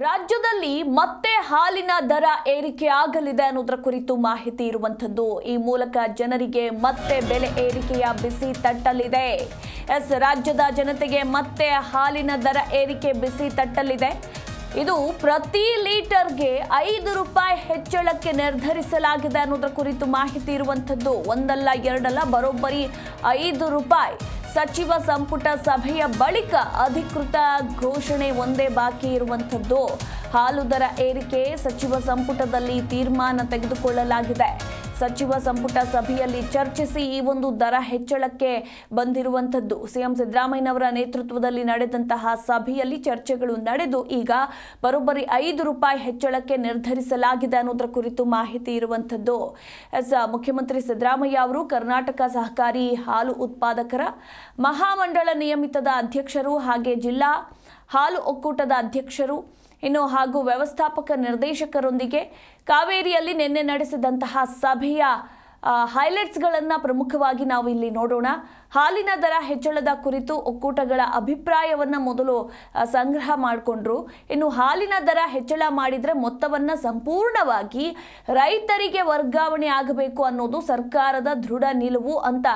ರಾಜ್ಯದಲ್ಲಿ ಮತ್ತೆ ಹಾಲಿನ ದರ ಏರಿಕೆ ಆಗಲಿದೆ ಅನ್ನೋದರ ಕುರಿತು ಮಾಹಿತಿ ಇರುವಂಥದ್ದು. ಈ ಮೂಲಕ ಜನರಿಗೆ ಮತ್ತೆ ಬೆಲೆ ಏರಿಕೆಯ ಬಿಸಿ ತಟ್ಟಲಿದೆ. ಎಸ್, ರಾಜ್ಯದ ಜನತೆಗೆ ಮತ್ತೆ ಹಾಲಿನ ದರ ಏರಿಕೆ ಬಿಸಿ ತಟ್ಟಲಿದೆ. ಇದು ಪ್ರತಿ ಲೀಟರ್ಗೆ ಐದು ರೂಪಾಯಿ ಹೆಚ್ಚಳಕ್ಕೆ ನಿರ್ಧರಿಸಲಾಗಿದೆ ಅನ್ನೋದರ ಕುರಿತು ಮಾಹಿತಿ ಇರುವಂಥದ್ದು. ಒಂದಲ್ಲ, ಎರಡಲ್ಲ, ಬರೋಬ್ಬರಿ ಐದು ರೂಪಾಯಿ. ಸಚಿವ ಸಂಪುಟ ಸಭೆಯ ಬಳಿಕ ಅಧಿಕೃತ ಘೋಷಣೆ ಒಂದೇ ಬಾಕಿ ಇರುವಂಥದ್ದು. ಹಾಲು ದರ ಏರಿಕೆ ಸಚಿವ ಸಂಪುಟದಲ್ಲಿ ತೀರ್ಮಾನ ತೆಗೆದುಕೊಳ್ಳಲಾಗಿದೆ. ಸಚಿವ ಸಂಪುಟ ಸಭೆಯಲ್ಲಿ ಚರ್ಚಿಸಿ ಈ ಒಂದು ದರ ಹೆಚ್ಚಳಕ್ಕೆ ಬಂದಿರುವಂಥದ್ದು. ಸಿಎಂ ಸಿದ್ದರಾಮಯ್ಯನವರ ನೇತೃತ್ವದಲ್ಲಿ ನಡೆದಂತಹ ಸಭೆಯಲ್ಲಿ ಚರ್ಚೆಗಳು ನಡೆದು ಈಗ ಬರೋಬ್ಬರಿ ಐದು ರೂಪಾಯಿ ಹೆಚ್ಚಳಕ್ಕೆ ನಿರ್ಧರಿಸಲಾಗಿದೆ ಅನ್ನೋದರ ಕುರಿತು ಮಾಹಿತಿ ಇರುವಂಥದ್ದು. ಎಸ್, ಮುಖ್ಯಮಂತ್ರಿ ಸಿದ್ದರಾಮಯ್ಯ ಅವರು ಕರ್ನಾಟಕ ಸಹಕಾರಿ ಹಾಲು ಉತ್ಪಾದಕರ ಮಹಾಮಂಡಳ ನಿಯಮಿತದ ಅಧ್ಯಕ್ಷರು ಹಾಗೆ ಜಿಲ್ಲಾ ಹಾಲು ಒಕ್ಕೂಟದ ಅಧ್ಯಕ್ಷರು ಇನ್ನು ಹಾಗೂ ವ್ಯವಸ್ಥಾಪಕ ನಿರ್ದೇಶಕರೊಂದಿಗೆ ಕಾವೇರಿಯಲ್ಲಿ ನಿನ್ನೆ ನಡೆಸಿದಂತಹ ಸಭೆಯ ಹೈಲೈಟ್ಸ್ಗಳನ್ನು ಪ್ರಮುಖವಾಗಿ ನಾವು ಇಲ್ಲಿ ನೋಡೋಣ. ಹಾಲಿನ ದರ ಹೆಚ್ಚಳದ ಕುರಿತು ಒಕ್ಕೂಟಗಳ ಅಭಿಪ್ರಾಯವನ್ನು ಮೊದಲು ಸಂಗ್ರಹ ಮಾಡಿಕೊಂಡ್ರು. ಇನ್ನು ಹಾಲಿನ ದರ ಹೆಚ್ಚಳ ಮಾಡಿದರೆ ಮೊತ್ತವನ್ನು ಸಂಪೂರ್ಣವಾಗಿ ರೈತರಿಗೆ ವರ್ಗಾವಣೆ ಆಗಬೇಕು ಅನ್ನೋದು ಸರ್ಕಾರದ ದೃಢ ನಿಲುವು ಅಂತ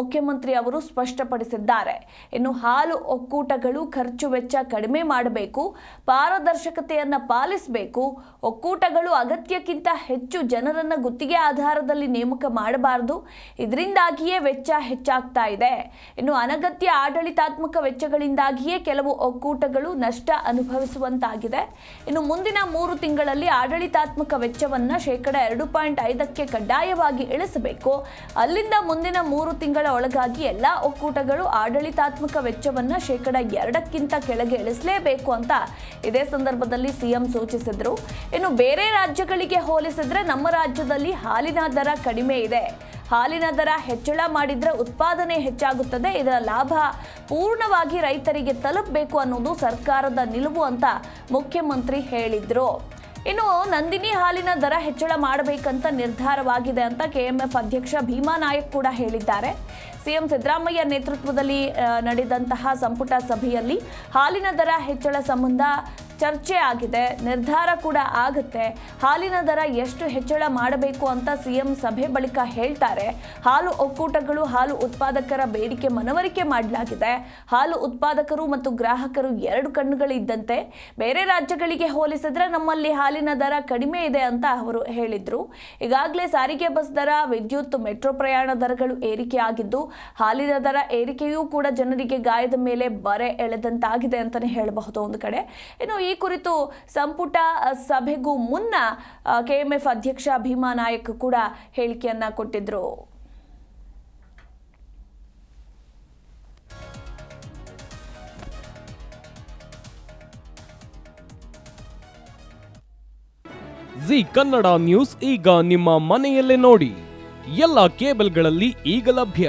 ಮುಖ್ಯಮಂತ್ರಿ ಅವರು ಸ್ಪಷ್ಟಪಡಿಸಿದ್ದಾರೆ. ಇನ್ನು ಹಾಲು ಒಕ್ಕೂಟಗಳು ಖರ್ಚು ವೆಚ್ಚ ಕಡಿಮೆ ಮಾಡಬೇಕು, ಪಾರದರ್ಶಕತೆಯನ್ನು ಪಾಲಿಸಬೇಕು, ಒಕ್ಕೂಟಗಳು ಅಗತ್ಯಕ್ಕಿಂತ ಹೆಚ್ಚು ಜನರನ್ನು ಗುತ್ತಿಗೆ ಆಧಾರದಲ್ಲಿ ನೇಮಕ ಮಾಡಬಾರದು. ಇದರಿಂದಾಗಿಯೇ ವೆಚ್ಚ ಹೆಚ್ಚಾಗ್ತಾ ಇದೆ. ಇನ್ನು ಅನಗತ್ಯ ಆಡಳಿತಾತ್ಮಕ ವೆಚ್ಚಗಳಿಂದಾಗಿಯೇ ಕೆಲವು ಒಕ್ಕೂಟಗಳು ನಷ್ಟ ಅನುಭವಿಸುವಂತಾಗಿದೆ. ಇನ್ನು ಮುಂದಿನ ಮೂರು ತಿಂಗಳಲ್ಲಿ ಆಡಳಿತಾತ್ಮಕ ವೆಚ್ಚವನ್ನು ಶೇಕಡ ಎರಡು ಪಾಯಿಂಟ್ ಐದಕ್ಕೆ ಕಡ್ಡಾಯವಾಗಿ ಇಳಿಸಬೇಕು. ಅಲ್ಲಿಂದ ಮುಂದಿನ ಮೂರು ತಿಂಗಳ ಒಳಗಾಗಿ ಎಲ್ಲ ಒಕ್ಕೂಟಗಳು ಆಡಳಿತಾತ್ಮಕ ವೆಚ್ಚವನ್ನು ಶೇಕಡ ಎರಡಕ್ಕಿಂತ ಕೆಳಗೆ ಇಳಿಸಲೇಬೇಕು ಅಂತ ಇದೇ ಸಂದರ್ಭದಲ್ಲಿ ಸಿಎಂ ಸೂಚಿಸಿದರು. ಇನ್ನು ಬೇರೆ ರಾಜ್ಯಗಳಿಗೆ ಹೋಲಿಸಿದ್ರೆ ನಮ್ಮ ರಾಜ್ಯದಲ್ಲಿ ಹಾಲಿನ ದರ ಕಡಿಮೆ ಇದೆ. ಹಾಲಿನ ದರ ಹೆಚ್ಚಳ ಮಾಡಿದ್ರೆ ಉತ್ಪಾದನೆ ಹೆಚ್ಚಾಗುತ್ತದೆ. ಇದರ ಲಾಭ ಪೂರ್ಣವಾಗಿ ರೈತರಿಗೆ ತಲುಪಬೇಕು ಅನ್ನೋದು ಸರ್ಕಾರದ ನಿಲುವು ಅಂತ ಮುಖ್ಯಮಂತ್ರಿ ಹೇಳಿದ್ರು. ಇನ್ನು ನಂದಿನಿ ಹಾಲಿನ ದರ ಹೆಚ್ಚಳ ಮಾಡಬೇಕಂತ ನಿರ್ಧಾರವಾಗಿದೆ ಅಂತ ಕೆಎಂಎಫ್ ಅಧ್ಯಕ್ಷ ಭೀಮಾ ನಾಯಕ್ ಕೂಡ ಹೇಳಿದ್ದಾರೆ. ಸಿಎಂ ಸಿದ್ದರಾಮಯ್ಯ ನೇತೃತ್ವದಲ್ಲಿ ನಡೆದಂತಹ ಸಂಪುಟ ಸಭೆಯಲ್ಲಿ ಹಾಲಿನ ದರ ಹೆಚ್ಚಳ ಸಂಬಂಧ ಚರ್ಚೆ ಆಗಿದೆ, ನಿರ್ಧಾರ ಕೂಡ ಆಗುತ್ತೆ. ಹಾಲಿನ ದರ ಎಷ್ಟು ಹೆಚ್ಚಳ ಮಾಡಬೇಕು ಅಂತ ಸಿಎಂ ಸಭೆ ಬಳಿಕ ಹೇಳ್ತಾರೆ. ಹಾಲು ಒಕ್ಕೂಟಗಳು, ಹಾಲು ಉತ್ಪಾದಕರ ಬೇಡಿಕೆ ಮನವರಿಕೆ ಮಾಡಲಾಗಿದೆ. ಹಾಲು ಉತ್ಪಾದಕರು ಮತ್ತು ಗ್ರಾಹಕರು ಎರಡು ಕಣ್ಣುಗಳಿದ್ದಂತೆ. ಬೇರೆ ರಾಜ್ಯಗಳಿಗೆ ಹೋಲಿಸಿದ್ರೆ ನಮ್ಮಲ್ಲಿ ಹಾಲಿನ ದರ ಕಡಿಮೆ ಇದೆ ಅಂತ ಅವರು ಹೇಳಿದ್ರು. ಈಗಾಗಲೇ ಸಾರಿಗೆ ಬಸ್ ದರ, ವಿದ್ಯುತ್, ಮೆಟ್ರೋ ಪ್ರಯಾಣ ದರಗಳು ಏರಿಕೆ ಆಗಿದ್ದು, ಹಾಲಿನ ದರ ಏರಿಕೆಯೂ ಕೂಡ ಜನರಿಗೆ ಗಾಯದ ಮೇಲೆ ಬರೆ ಎಳೆದಂತಾಗಿದೆ ಅಂತಾನೆ ಹೇಳಬಹುದು ಒಂದು ಕಡೆ. ಇನ್ನು ಈ ಕುರಿತು ಸಂಪುಟ ಸಭೆಗೂ ಮುನ್ನ ಕೆಎಂಎಫ್ ಅಧ್ಯಕ್ಷ ಭೀಮಾ ನಾಯಕ್ ಕೂಡ ಹೇಳಿಕೆಯನ್ನ ಕೊಟ್ಟಿದ್ರು. ಜಿ ಕನ್ನಡ ನ್ಯೂಸ್ ಈಗ ನಿಮ್ಮ ಮನೆಯಲ್ಲೇ ನೋಡಿ. ಎಲ್ಲ ಕೇಬಲ್ಗಳಲ್ಲಿ ಈಗ ಲಭ್ಯ.